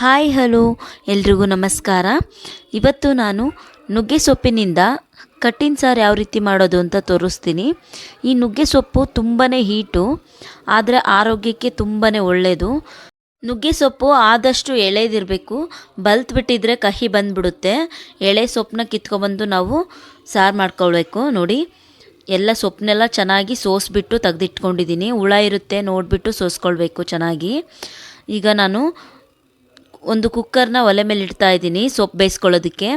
Hi, hello. ಎಲ್ರಿಗೂ ನಮಸ್ಕಾರ. ಇವತ್ತು ನಾನು ನುಗ್ಗೆ ಸೊಪ್ಪಿನಿಂದ ಕಟ್ಟಿನ ಸಾರು ಯಾವ ರೀತಿ ಮಾಡೋದು ಅಂತ ತೋರಿಸ್ತೀನಿ. ಈ ನುಗ್ಗೆ ಸೊಪ್ಪು ತುಂಬಾ ಹೀಟು, ಆದರೆ ಆರೋಗ್ಯಕ್ಕೆ ತುಂಬಾ ಒಳ್ಳೆಯದು ನುಗ್ಗೆ ಸೊಪ್ಪು ಆದಷ್ಟು ಎಳೆದಿರಬೇಕು. ಬಲ್ತ್ ಬಿಟ್ಟಿದ್ರೆ ಕಹಿ ಬಂದ್ಬಿಡುತ್ತೆ. ಎಳೆ ಸೊಪ್ಪನ್ನ ಕಿತ್ಕೊಬಂದು ನಾವು ಸಾರು ಮಾಡ್ಕೊಳ್ಬೇಕು. ನೋಡಿ, ಎಲ್ಲ ಸೊಪ್ಪನ್ನೆಲ್ಲ ಚೆನ್ನಾಗಿ ಸೋಸ್ಬಿಟ್ಟು ತೆಗೆದಿಟ್ಕೊಂಡಿದ್ದೀನಿ. ಹುಳ ಇರುತ್ತೆ, ನೋಡಿಬಿಟ್ಟು ಸೋಸ್ಕೊಳ್ಬೇಕು ಚೆನ್ನಾಗಿ. ಈಗ ನಾನು ಒಂದು ಕುಕ್ಕರ್ನ ಒಲೆ ಮೇಲೆ ಇಡ್ತಾ ಇದ್ದೀನಿ ಸೊಪ್ಪು ಬೇಯಿಸ್ಕೊಳ್ಳೋದಕ್ಕೆ.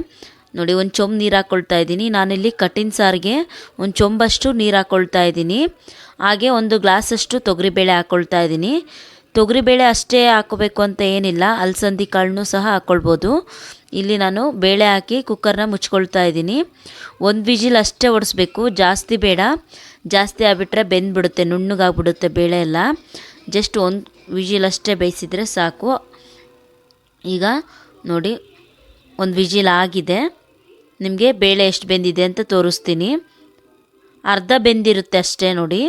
ನೋಡಿ, ಒಂದು ಚೊಂಬು ನೀರು ಹಾಕ್ಕೊಳ್ತಾ ಇದ್ದೀನಿ. ನಾನಿಲ್ಲಿ ಕಟ್ಟಿನ ಸಾರಿಗೆ ಒಂದು ಚೊಂಬಷ್ಟು ನೀರು ಹಾಕ್ಕೊಳ್ತಾ ಇದ್ದೀನಿ. ಹಾಗೆ ಒಂದು ಗ್ಲಾಸಷ್ಟು ತೊಗರಿಬೇಳೆ ಹಾಕ್ಕೊಳ್ತಾ ಇದ್ದೀನಿ. ತೊಗರಿಬೇಳೆ ಅಷ್ಟೇ ಹಾಕೋಬೇಕು ಅಂತ ಏನಿಲ್ಲ, ಅಲಸಂದಿ ಕಾಳನ್ನೂ ಸಹ ಹಾಕ್ಕೊಳ್ಬೋದು ಇಲ್ಲಿ ನಾನು ಬೇಳೆ ಹಾಕಿ ಕುಕ್ಕರ್ನ ಮುಚ್ಕೊಳ್ತಾ ಇದ್ದೀನಿ. ಒಂದು ವಿಜಿಲ್ ಅಷ್ಟೇ ಒಡಿಸ್ಬೇಕು, ಜಾಸ್ತಿ ಬೇಡ. ಜಾಸ್ತಿ ಆಗಿಬಿಟ್ರೆ ಬೆಂದ್ಬಿಡುತ್ತೆ, ನುಣ್ಣಗಾಗ್ಬಿಡುತ್ತೆ ಬೇಳೆ ಎಲ್ಲ. ಜಸ್ಟ್ ಒಂದು ವಿಜಿಲ್ ಅಷ್ಟೇ ಬೇಯಿಸಿದರೆ ಸಾಕು. ಈಗ ನೋಡಿ, ಒಂದು ವಿಜಿಲ್ ಆಗಿದೆ. ನಿಮಗೆ ಬೇಳೆ ಎಷ್ಟು ಬೆಂದಿದೆ ಅಂತ ತೋರಿಸ್ತೀನಿ. ಅರ್ಧ ಬೆಂದಿರುತ್ತೆ ಅಷ್ಟೇ ನೋಡಿ.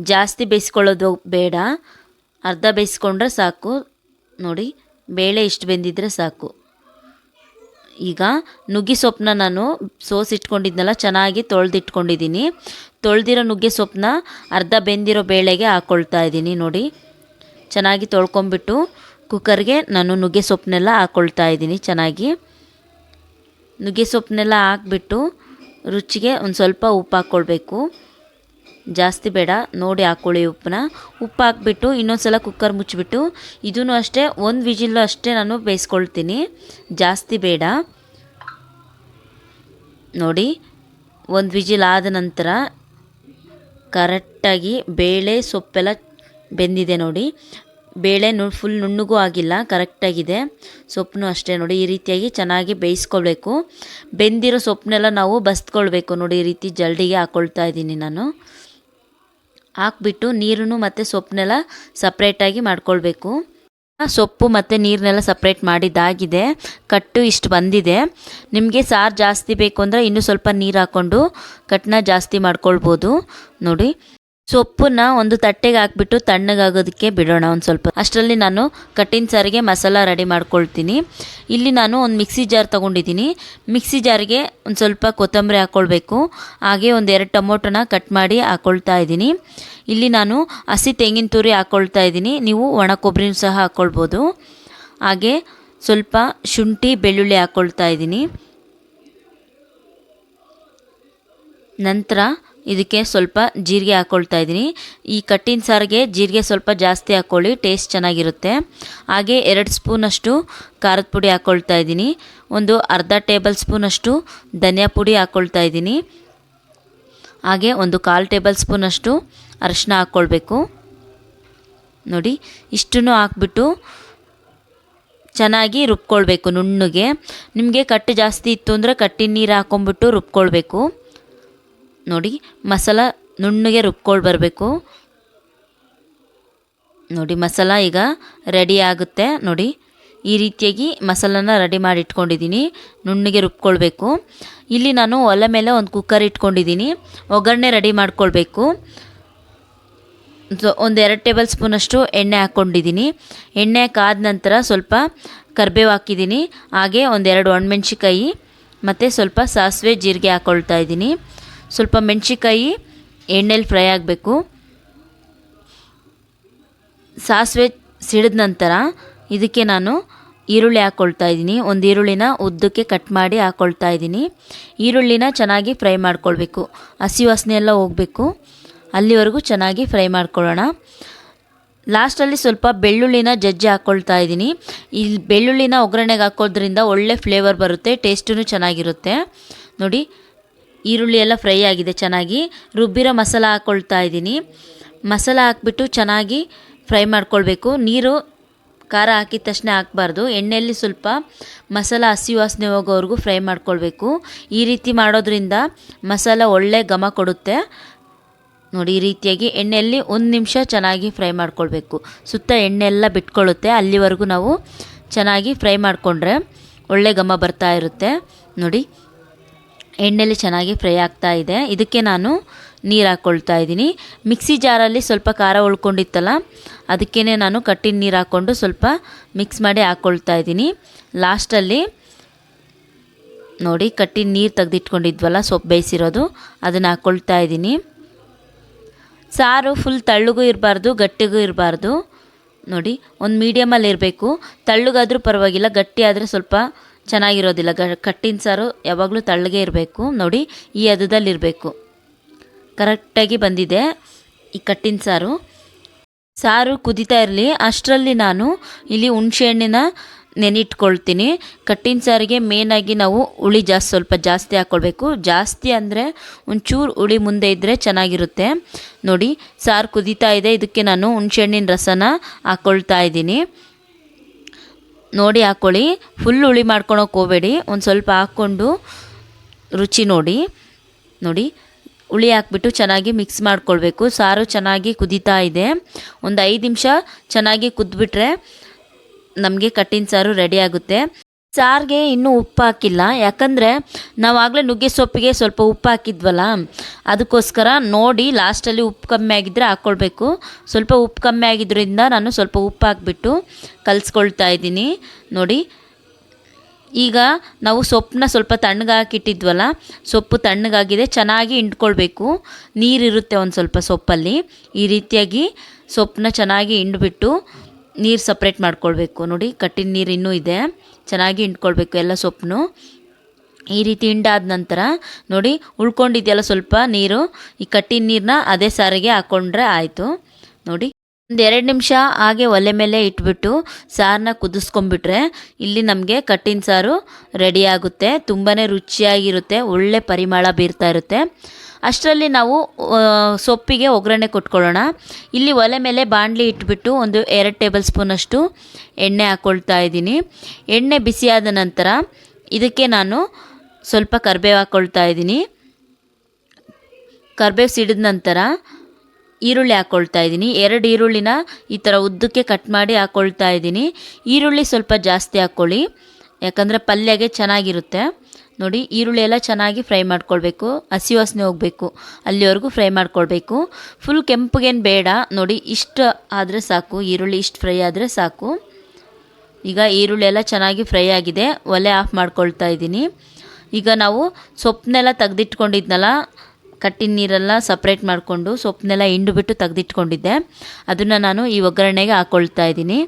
ಜಾಸ್ತಿ ಬೇಯಿಸ್ಕೊಳ್ಳೋದು ಬೇಡ. ಅರ್ಧ ಬೇಯಿಸ್ಕೊಂಡ್ರೆ ಸಾಕು. ನೋಡಿ, ಬೇಳೆ ಇಷ್ಟು ಬೆಂದಿದ್ರೆ ಸಾಕು. ಈಗ ನುಗ್ಗೆ ಸೊಪ್ಪನ್ನ ನಾನು ಸೋಸಿಟ್ಕೊಂಡಿದ್ನಲ್ಲ ಚೆನ್ನಾಗಿ ತೊಳೆದಿಟ್ಕೊಂಡಿದ್ದೀನಿ. ತೊಳೆದಿರೋ ನುಗ್ಗೆ ಸೊಪ್ಪನ್ನ ಅರ್ಧ ಬೆಂದಿರೋ ಬೇಳೆಗೆ ಹಾಕ್ಕೊಳ್ತಾ ಇದ್ದೀನಿ ನೋಡಿ. ಚೆನ್ನಾಗಿ ತೊಳ್ಕೊಂಬಿಟ್ಟು ಕುಕ್ಕರ್ಗೆ ನಾನು ನುಗ್ಗೆ ಸೊಪ್ಪನ್ನೆಲ್ಲ ಹಾಕ್ಕೊಳ್ತಾ ಇದ್ದೀನಿ ಚೆನ್ನಾಗಿ. ನುಗ್ಗೆ ಸೊಪ್ಪನ್ನೆಲ್ಲ ಹಾಕ್ಬಿಟ್ಟು ರುಚಿಗೆ ಒಂದು ಸ್ವಲ್ಪ ಉಪ್ಪು ಹಾಕ್ಕೊಳ್ಬೇಕು ಜಾಸ್ತಿ ಬೇಡ, ನೋಡಿ ಹಾಕ್ಕೊಳ್ಳಿ ಉಪ್ಪನ್ನ. ಉಪ್ಪು ಹಾಕ್ಬಿಟ್ಟು ಇನ್ನೊಂದು ಸಲ ಕುಕ್ಕರ್ ಮುಚ್ಚಿಬಿಟ್ಟು ಇದೂ ಅಷ್ಟೇ, ಒಂದು ವಿಜಿಲ್ಲು ಅಷ್ಟೇ ನಾನು ಬೇಯಿಸ್ಕೊಳ್ತೀನಿ. ಜಾಸ್ತಿ ಬೇಡ. ನೋಡಿ, ಒಂದು ವಿಜಿಲ್ ಆದ ನಂತರ ಕರೆಕ್ಟಾಗಿ ಬೇಳೆ ಸೊಪ್ಪೆಲ್ಲ ಬೆಂದಿದೆ ನೋಡಿ. ಬೇಳೆ ನು ಫುಲ್ ನುಣ್ಣಗೂ ಆಗಿಲ್ಲ ಕರೆಕ್ಟಾಗಿದೆ ಸೊಪ್ಪು ಅಷ್ಟೇ ನೋಡಿ, ಈ ರೀತಿಯಾಗಿ ಚೆನ್ನಾಗಿ ಬೇಯಿಸ್ಕೊಳ್ಬೇಕು. ಬೆಂದಿರೋ ಸೊಪ್ಪನ್ನೆಲ್ಲ ನಾವು ಬಸ್ಕೊಳ್ಬೇಕು ನೋಡಿ, ಈ ರೀತಿ ಜಲ್ಡಿಗೆ ಹಾಕ್ಕೊಳ್ತಾ ಇದ್ದೀನಿ ನಾನು. ಹಾಕ್ಬಿಟ್ಟು ನೀರನ್ನು ಮತ್ತು ಸೊಪ್ಪನ್ನೆಲ್ಲ ಸಪ್ರೇಟಾಗಿ ಮಾಡ್ಕೊಳ್ಬೇಕು. ಸೊಪ್ಪು ಮತ್ತು ನೀರನ್ನೆಲ್ಲ ಸಪ್ರೇಟ್ ಮಾಡಿದ್ದಾಗಿದೆ. ಕಟ್ಟು ಇಷ್ಟು ಬಂದಿದೆ. ನಿಮಗೆ ಸಾರು ಜಾಸ್ತಿ ಬೇಕು ಅಂದರೆ ಇನ್ನೂ ಸ್ವಲ್ಪ ನೀರು ಹಾಕ್ಕೊಂಡು ಕಟ್ಟನ್ನ ಜಾಸ್ತಿ ಮಾಡ್ಕೊಳ್ಬೋದು. ನೋಡಿ ಸೊಪ್ಪನ್ನ ಒಂದು ತಟ್ಟೆಗೆ ಹಾಕ್ಬಿಟ್ಟು ತಣ್ಣಗಾಗೋದಕ್ಕೆ ಬಿಡೋಣ ಒಂದು ಸ್ವಲ್ಪ. ಅಷ್ಟರಲ್ಲಿ ನಾನು ಕಟ್ಟಿನ ಸಾರಿಗೆ ಮಸಾಲ ರೆಡಿ ಮಾಡ್ಕೊಳ್ತೀನಿ. ಇಲ್ಲಿ ನಾನು ಒಂದು ಮಿಕ್ಸಿ ಜಾರ್ ತೊಗೊಂಡಿದ್ದೀನಿ. ಮಿಕ್ಸಿ ಜಾರಿಗೆ ಒಂದು ಸ್ವಲ್ಪ ಕೊತ್ತಂಬರಿ ಹಾಕ್ಕೊಳ್ಬೇಕು ಹಾಗೆ ಒಂದು ಎರಡು ಟೊಮೊಟೊನ ಕಟ್ ಮಾಡಿ ಹಾಕ್ಕೊಳ್ತಾ ಇದ್ದೀನಿ. ಇಲ್ಲಿ ನಾನು ಹಸಿ ತೆಂಗಿನ ತುರಿ ಹಾಕ್ಕೊಳ್ತಾ ಇದ್ದೀನಿ. ನೀವು ಒಣ ಕೊಬ್ಬರಿನೂ ಸಹ ಹಾಕ್ಕೊಳ್ಬೋದು ಹಾಗೆ ಸ್ವಲ್ಪ ಶುಂಠಿ, ಬೆಳ್ಳುಳ್ಳಿ ಹಾಕ್ಕೊಳ್ತಾ ಇದ್ದೀನಿ. ನಂತರ ಇದಕ್ಕೆ ಸ್ವಲ್ಪ ಜೀರಿಗೆ ಹಾಕ್ಕೊಳ್ತಾ ಇದ್ದೀನಿ. ಈ ಕಟ್ಟಿನ ಸಾರಿಗೆ ಜೀರಿಗೆ ಸ್ವಲ್ಪ ಜಾಸ್ತಿ ಹಾಕ್ಕೊಳ್ಳಿ ಟೇಸ್ಟ್ ಚೆನ್ನಾಗಿರುತ್ತೆ. ಹಾಗೆ ಎರಡು ಸ್ಪೂನಷ್ಟು ಖಾರದ ಪುಡಿ ಹಾಕ್ಕೊಳ್ತಾ ಇದ್ದೀನಿ. ಒಂದು ಅರ್ಧ ಟೇಬಲ್ ಸ್ಪೂನಷ್ಟು ಧನಿಯಾ ಪುಡಿ ಹಾಕ್ಕೊಳ್ತಾ ಇದ್ದೀನಿ. ಹಾಗೆ ಒಂದು ಕಾಲು ಟೇಬಲ್ ಸ್ಪೂನಷ್ಟು ಅರಿಶಿನ ಹಾಕ್ಕೊಳ್ಬೇಕು ನೋಡಿ, ಇಷ್ಟನ್ನು ಹಾಕ್ಬಿಟ್ಟು ಚೆನ್ನಾಗಿ ರುಬ್ಕೊಳ್ಬೇಕು ನುಣ್ಣಗೆ. ನಿಮಗೆ ಕಟ್ಟು ಜಾಸ್ತಿ ಇತ್ತು ಅಂದರೆ ಕಟ್ಟಿನ ನೀರು ಹಾಕ್ಕೊಂಬಿಟ್ಟು ರುಬ್ಕೊಳ್ಬೇಕು. ನೋಡಿ, ಮಸಾಲ ನುಣ್ಣಗೆ ರುಬ್ಕೊಂಡು ಬರಬೇಕು. ನೋಡಿ, ಮಸಾಲ ಈಗ ರೆಡಿ ಆಗುತ್ತೆ. ನೋಡಿ, ಈ ರೀತಿಯಾಗಿ ಮಸಾಲನ ರೆಡಿ ಮಾಡಿ ಇಟ್ಕೊಂಡಿದ್ದೀನಿ. ನುಣ್ಣಗೆ ರುಬ್ಕೊಳ್ಬೇಕು. ಇಲ್ಲಿ ನಾನು ಒಲೆ ಮೇಲೆ ಒಂದು ಕುಕ್ಕರ್ ಇಟ್ಕೊಂಡಿದ್ದೀನಿ. ಒಗ್ಗರಣೆ ರೆಡಿ ಮಾಡ್ಕೊಳ್ಬೇಕು. ಒಂದು ಎರಡು ಟೇಬಲ್ ಸ್ಪೂನಷ್ಟು ಎಣ್ಣೆ ಹಾಕ್ಕೊಂಡಿದ್ದೀನಿ. ಎಣ್ಣೆ ಕಾದ ನಂತರ ಸ್ವಲ್ಪ ಕರಿಬೇವು ಹಾಕಿದ್ದೀನಿ. ಹಾಗೆ ಒಂದೆರಡು ಒಣಮೆಣ್ಸಿಕಾಯಿ ಮತ್ತು ಸ್ವಲ್ಪ ಸಾಸಿವೆ, ಜೀರಿಗೆ ಹಾಕ್ಕೊಳ್ತಾ ಇದ್ದೀನಿ. ಸ್ವಲ್ಪ ಮೆಣಸಿಕಾಯಿ ಎಣ್ಣೆಲಿ ಫ್ರೈ ಆಗಬೇಕು. ಸಾಸಿವೆ ಸಿಡಿದ ನಂತರ ಇದಕ್ಕೆ ನಾನು ಈರುಳ್ಳಿ ಹಾಕ್ಕೊಳ್ತಾ ಇದ್ದೀನಿ. ಒಂದು ಈರುಳ್ಳಿನ ಉದ್ದಕ್ಕೆ ಕಟ್ ಮಾಡಿ ಹಾಕ್ಕೊಳ್ತಾ ಇದ್ದೀನಿ. ಈರುಳ್ಳಿನ ಚೆನ್ನಾಗಿ ಫ್ರೈ ಮಾಡ್ಕೊಳ್ಬೇಕು. ಹಸಿ ವಾಸನೆ ಎಲ್ಲ ಹೋಗಬೇಕು. ಅಲ್ಲಿವರೆಗೂ ಚೆನ್ನಾಗಿ ಫ್ರೈ ಮಾಡ್ಕೊಳ್ಳೋಣ. ಲಾಸ್ಟಲ್ಲಿ ಸ್ವಲ್ಪ ಬೆಳ್ಳುಳ್ಳಿನ ಜಜ್ಜಿ ಹಾಕ್ಕೊಳ್ತಾ ಇದ್ದೀನಿ. ಈ ಬೆಳ್ಳುಳ್ಳಿನ ಒಗ್ಗರಣೆಗೆ ಹಾಕೋದ್ರಿಂದ ಒಳ್ಳೆ ಫ್ಲೇವರ್ ಬರುತ್ತೆ ಟೇಸ್ಟೂ ಚೆನ್ನಾಗಿರುತ್ತೆ. ನೋಡಿ ಈರುಳ್ಳಿ ಎಲ್ಲ ಫ್ರೈ ಆಗಿದೆ ಚೆನ್ನಾಗಿ. ರುಬ್ಬಿರೋ ಮಸಾಲ ಹಾಕ್ಕೊಳ್ತಾ ಇದ್ದೀನಿ. ಮಸಾಲ ಹಾಕ್ಬಿಟ್ಟು ಚೆನ್ನಾಗಿ ಫ್ರೈ ಮಾಡ್ಕೊಳ್ಬೇಕು. ನೀರು, ಖಾರ ಹಾಕಿದ ತಕ್ಷಣ ಹಾಕ್ಬಾರ್ದು. ಎಣ್ಣೆಯಲ್ಲಿ ಸ್ವಲ್ಪ ಮಸಾಲ ಹಸಿ ವಾಸನೆ ಹೋಗೋವರೆಗೂ ಫ್ರೈ ಮಾಡ್ಕೊಳ್ಬೇಕು. ಈ ರೀತಿ ಮಾಡೋದ್ರಿಂದ ಮಸಾಲ ಒಳ್ಳೆ ಘಮ ಕೊಡುತ್ತೆ. ನೋಡಿ, ಈ ರೀತಿಯಾಗಿ ಎಣ್ಣೆಯಲ್ಲಿ ಒಂದು ನಿಮಿಷ ಚೆನ್ನಾಗಿ ಫ್ರೈ ಮಾಡ್ಕೊಳ್ಬೇಕು. ಸುತ್ತ ಎಣ್ಣೆ ಎಲ್ಲ ಬಿಟ್ಕೊಳ್ಳುತ್ತೆ. ಅಲ್ಲಿವರೆಗೂ ನಾವು ಚೆನ್ನಾಗಿ ಫ್ರೈ ಮಾಡಿಕೊಂಡ್ರೆ ಒಳ್ಳೆ ಘಮ ಬರ್ತಾ ಇರುತ್ತೆ. ನೋಡಿ ಎಣ್ಣೆಲಿ ಚೆನ್ನಾಗಿ ಫ್ರೈ ಆಗ್ತಾ ಇದೆ. ಇದಕ್ಕೆ ನಾನು ನೀರು ಹಾಕ್ಕೊಳ್ತಾ ಇದ್ದೀನಿ. ಮಿಕ್ಸಿ ಜಾರಲ್ಲಿ ಸ್ವಲ್ಪ ಖಾರ ಉಳ್ಕೊಂಡಿತ್ತಲ್ಲ ಅದಕ್ಕೇ ನಾನು ಕಟ್ಟಿನ ನೀರು ಹಾಕ್ಕೊಂಡು ಸ್ವಲ್ಪ ಮಿಕ್ಸ್ ಮಾಡಿ ಹಾಕ್ಕೊಳ್ತಾ ಇದ್ದೀನಿ. ಲಾಸ್ಟಲ್ಲಿ ನೋಡಿ ಕಟ್ಟಿನ ನೀರು ತೆಗೆದಿಟ್ಕೊಂಡಿದ್ವಲ್ಲ ಸೊಪ್ಪು ಬೇಯಿಸಿರೋದು, ಅದನ್ನು ಹಾಕ್ಕೊಳ್ತಾ ಇದ್ದೀನಿ. ಸಾರು ಫುಲ್ ತಳ್ಳಗೂ ಇರಬಾರ್ದು, ಗಟ್ಟಿಗೂ ಇರಬಾರ್ದು. ನೋಡಿ, ಒಂದು ಮೀಡಿಯಮಲ್ಲಿ ಇರಬೇಕು. ತಳ್ಳಗಾದರೂ ಪರವಾಗಿಲ್ಲ, ಗಟ್ಟಿ ಆದರೆ ಸ್ವಲ್ಪ ಚೆನ್ನಾಗಿರೋದಿಲ್ಲ. ಗ, ಕಟ್ಟಿನ ಸಾರು ಯಾವಾಗಲೂ ತಳ್ಳಗೆ ಇರಬೇಕು. ನೋಡಿ, ಈ ಹದದಲ್ಲಿರಬೇಕು. ಕರೆಕ್ಟಾಗಿ ಬಂದಿದೆ ಈ ಕಟ್ಟಿನ ಸಾರು. ಸಾರು ಕುದೀತಾ ಇರಲಿ. ಅಷ್ಟರಲ್ಲಿ ನಾನು ಇಲ್ಲಿ ಹುಣಸೆಹಣ್ಣಿನ ನೆನಿಟ್ಕೊಳ್ತೀನಿ ಕಟ್ಟಿನ ಸಾರಿಗೆ ಮೇನಾಗಿ ನಾವು ಹುಳಿ ಜಾಸ್ತಿ ಸ್ವಲ್ಪ ಜಾಸ್ತಿ ಹಾಕ್ಕೊಳ್ಬೇಕು ಜಾಸ್ತಿ ಅಂದರೆ ಒಂಚೂರು ಹುಳಿ ಮುಂದೆ ಇದ್ದರೆ ಚೆನ್ನಾಗಿರುತ್ತೆ. ನೋಡಿ, ಸಾರು ಕುದೀತಾ ಇದೆ. ಇದಕ್ಕೆ ನಾನು ಹುಣಸೆಹಣ್ಣಿನ ರಸನ ಹಾಕ್ಕೊಳ್ತಾ ಇದ್ದೀನಿ. ನೋಡಿ ಹಾಕ್ಕೊಳ್ಳಿ ಫುಲ್ ಹುಳಿ ಮಾಡ್ಕೊಳಕ್ಕೆ ಹೋಗಬೇಡಿ. ಒಂದು ಸ್ವಲ್ಪ ಹಾಕ್ಕೊಂಡು ರುಚಿ ನೋಡಿ. ನೋಡಿ, ಹುಳಿ ಹಾಕ್ಬಿಟ್ಟು ಚೆನ್ನಾಗಿ ಮಿಕ್ಸ್ ಮಾಡ್ಕೊಳ್ಬೇಕು. ಸಾರು ಚೆನ್ನಾಗಿ ಕುದೀತಾ ಇದೆ. ಒಂದು ಐದು ನಿಮಿಷ ಚೆನ್ನಾಗಿ ಕುದ್ಬಿಟ್ರೆ ನಮಗೆ ಕಟ್ಟಿನ ಸಾರು ರೆಡಿ ಆಗುತ್ತೆ. ಸಾರಿಗೆ ಇನ್ನೂ ಉಪ್ಪು ಹಾಕಿಲ್ಲ ಯಾಕಂದರೆ ನಾವಾಗಲೇ ನುಗ್ಗೆ ಸೊಪ್ಪಿಗೆ ಸ್ವಲ್ಪ ಉಪ್ಪು ಹಾಕಿದ್ವಲ್ಲ ಅದಕ್ಕೋಸ್ಕರ ನೋಡಿ ಲಾಸ್ಟಲ್ಲಿ ಉಪ್ಪು ಕಮ್ಮಿ ಆಗಿದ್ದರೆ ಹಾಕ್ಕೊಳ್ಬೇಕು ಸ್ವಲ್ಪ ಉಪ್ಪು ಕಮ್ಮಿ ಆಗಿದ್ದರಿಂದ ನಾನು ಸ್ವಲ್ಪ ಉಪ್ಪು ಹಾಕಿಬಿಟ್ಟು ಕಲಿಸ್ಕೊಳ್ತಾ ಇದ್ದೀನಿ. ನೋಡಿ, ಈಗ ನಾವು ಸೊಪ್ಪನ್ನ ಸ್ವಲ್ಪ ತಣ್ಣಗಾಕಿಟ್ಟಿದ್ವಲ್ಲ, ಸೊಪ್ಪು ತಣ್ಣಗಾಗಿದೆ, ಚೆನ್ನಾಗಿ ಹಿಂಡ್ಕೊಳ್ಬೇಕು. ನೀರಿರುತ್ತೆ ಒಂದು ಸ್ವಲ್ಪ ಸೊಪ್ಪಲ್ಲಿ. ಈ ರೀತಿಯಾಗಿ ಸೊಪ್ಪನ್ನ ಚೆನ್ನಾಗಿ ಹಿಂಡ್ಬಿಟ್ಟು ನೀರು ಸಪ್ರೇಟ್ ಮಾಡ್ಕೊಳ್ಬೇಕು. ನೋಡಿ, ಕಟ್ಟಿನ ನೀರು ಇನ್ನೂ ಇದೆ. ಚೆನ್ನಾಗಿ ಹಿಂಡ್ಕೊಳ್ಬೇಕು ಎಲ್ಲ ಸೊಪ್ಪನ್ನು ಈ ರೀತಿ ಹಿಂಡಾದ ನಂತರ, ನೋಡಿ, ಉಳ್ಕೊಂಡಿದೆಯಲ್ಲ ಸ್ವಲ್ಪ ನೀರು. ಈ ಕಟ್ಟಿನ ನೀರನ್ನ ಅದೇ ಸಾರಿಗೆ ಹಾಕ್ಕೊಂಡ್ರೆ ಆಯಿತು. ನೋಡಿ ಒಂದು ಎರಡು ನಿಮಿಷ ಹಾಗೆ ಒಲೆ ಮೇಲೆ ಇಟ್ಬಿಟ್ಟು ಸಾರನ್ನ ಕುದಿಸ್ಕೊಂಡ್ಬಿಟ್ರೆ ಇಲ್ಲಿ ನಮಗೆ ಕಟ್ಟಿನ ಸಾರು ರೆಡಿ ಆಗುತ್ತೆ. ತುಂಬಾ ರುಚಿಯಾಗಿರುತ್ತೆ, ಒಳ್ಳೆ ಪರಿಮಳ ಬೀರ್ತಾ ಇರುತ್ತೆ. ಅಷ್ಟರಲ್ಲಿ ನಾವು ಸೊಪ್ಪಿಗೆ ಒಗ್ಗರಣೆ ಕೊಟ್ಕೊಳ್ಳೋಣ. ಇಲ್ಲಿ ಒಲೆ ಮೇಲೆ ಬಾಣಲಿ ಇಟ್ಬಿಟ್ಟು ಒಂದು ಎರಡು ಟೇಬಲ್ ಸ್ಪೂನಷ್ಟು ಎಣ್ಣೆ ಹಾಕ್ಕೊಳ್ತಾ ಇದ್ದೀನಿ. ಎಣ್ಣೆ ಬಿಸಿಯಾದ ನಂತರ ಇದಕ್ಕೆ ನಾನು ಸ್ವಲ್ಪ ಕರಿಬೇವು ಹಾಕ್ಕೊಳ್ತಾ ಇದ್ದೀನಿ. ಕರ್ಬೇವು ಸಿಡಿದ ನಂತರ ಈರುಳ್ಳಿ ಹಾಕ್ಕೊಳ್ತಾ ಇದ್ದೀನಿ. ಎರಡು ಈರುಳ್ಳಿನ ಈ ಥರ ಉದ್ದಕ್ಕೆ ಕಟ್ ಮಾಡಿ ಹಾಕ್ಕೊಳ್ತಾ ಇದ್ದೀನಿ. ಈರುಳ್ಳಿ ಸ್ವಲ್ಪ ಜಾಸ್ತಿ ಹಾಕ್ಕೊಳ್ಳಿ ಯಾಕಂದರೆ ಪಲ್ಯಗೆ ಚೆನ್ನಾಗಿರುತ್ತೆ. ನೋಡಿ, ಈರುಳ್ಳಿ ಎಲ್ಲ ಚೆನ್ನಾಗಿ ಫ್ರೈ ಮಾಡ್ಕೊಳ್ಬೇಕು. ಹಸಿ ವಾಸನೆ ಹೋಗಬೇಕು. ಅಲ್ಲಿವರೆಗೂ ಫ್ರೈ ಮಾಡ್ಕೊಳ್ಬೇಕು. ಫುಲ್ ಕೆಂಪಗೇನು ಬೇಡ. ನೋಡಿ, ಇಷ್ಟು ಆದರೆ ಸಾಕು. ಈರುಳ್ಳಿ ಇಷ್ಟು ಫ್ರೈ ಆದರೆ ಸಾಕು. ಈಗ ಈರುಳ್ಳಿ ಎಲ್ಲ ಚೆನ್ನಾಗಿ ಫ್ರೈ ಆಗಿದೆ. ಒಲೆ ಆಫ್ ಮಾಡ್ಕೊಳ್ತಾ ಇದ್ದೀನಿ. ಈಗ ನಾವು ಸೊಪ್ಪನ್ನೆಲ್ಲ ತೆಗ್ದಿಟ್ಕೊಂಡಿದ್ನಲ್ಲ ಕಟ್ಟಿನ ನೀರೆಲ್ಲ ಸಪ್ರೇಟ್ ಮಾಡಿಕೊಂಡು ಸೊಪ್ಪನ್ನೆಲ್ಲ ಹಿಂಡು ಬಿಟ್ಟು ತೆಗೆದಿಟ್ಕೊಂಡಿದ್ದೆ. ಅದನ್ನು ನಾನು ಈ ಒಗ್ಗರಣೆಗೆ ಹಾಕ್ಕೊಳ್ತಾ ಇದ್ದೀನಿ.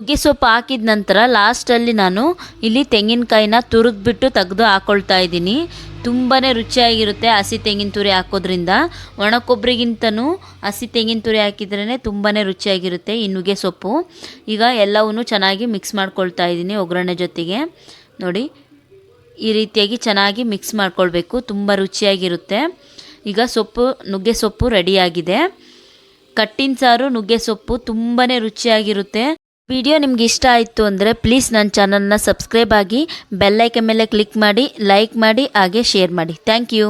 ನುಗ್ಗೆ ಸೊಪ್ಪು ಹಾಕಿದ ನಂತರ ಲಾಸ್ಟಲ್ಲಿ ನಾನು ಇಲ್ಲಿ ತೆಂಗಿನಕಾಯಿನ ತುರಿದ್ಬಿಟ್ಟು ತೆಗೆದು ಹಾಕ್ಕೊಳ್ತಾ ಇದ್ದೀನಿ. ತುಂಬಾ ರುಚಿಯಾಗಿರುತ್ತೆ ಹಸಿ ತೆಂಗಿನ ತುರಿ ಹಾಕೋದ್ರಿಂದ. ಒಣ ಕೊಬ್ಬರಿಗಿಂತನೂ ಹಸಿ ತೆಂಗಿನ ತುರಿ ಹಾಕಿದ್ರೇ ತುಂಬಾ ರುಚಿಯಾಗಿರುತ್ತೆ ಈ ನುಗ್ಗೆ ಸೊಪ್ಪು. ಈಗ ಎಲ್ಲವನ್ನೂ ಚೆನ್ನಾಗಿ ಮಿಕ್ಸ್ ಮಾಡ್ಕೊಳ್ತಾ ಇದ್ದೀನಿ ಒಗ್ಗರಣೆ ಜೊತೆಗೆ. ನೋಡಿ, ಈ ರೀತಿಯಾಗಿ ಚೆನ್ನಾಗಿ ಮಿಕ್ಸ್ ಮಾಡ್ಕೊಳ್ಬೇಕು. ತುಂಬ ರುಚಿಯಾಗಿರುತ್ತೆ. ಈಗ ಸೊಪ್ಪು, ನುಗ್ಗೆ ಸೊಪ್ಪು ರೆಡಿಯಾಗಿದೆ. ಕಟ್ಟಿನ ಸಾರು, ನುಗ್ಗೆ ಸೊಪ್ಪು ತುಂಬಾ ರುಚಿಯಾಗಿರುತ್ತೆ. ವಿಡಿಯೋ ನಿಮ್ಗೆ ಇಷ್ಟ ಆಯಿತು ಅಂದರೆ ಪ್ಲೀಸ್ ನನ್ನ ಚಾನಲ್ನ ಸಬ್ಸ್ಕ್ರೈಬ್ ಆಗಿ ಬೆಲ್ಲೈಕನ್ ಮೇಲೆ ಕ್ಲಿಕ್ ಮಾಡಿ, ಲೈಕ್ ಮಾಡಿ, ಹಾಗೆ ಶೇರ್ ಮಾಡಿ. Thank you.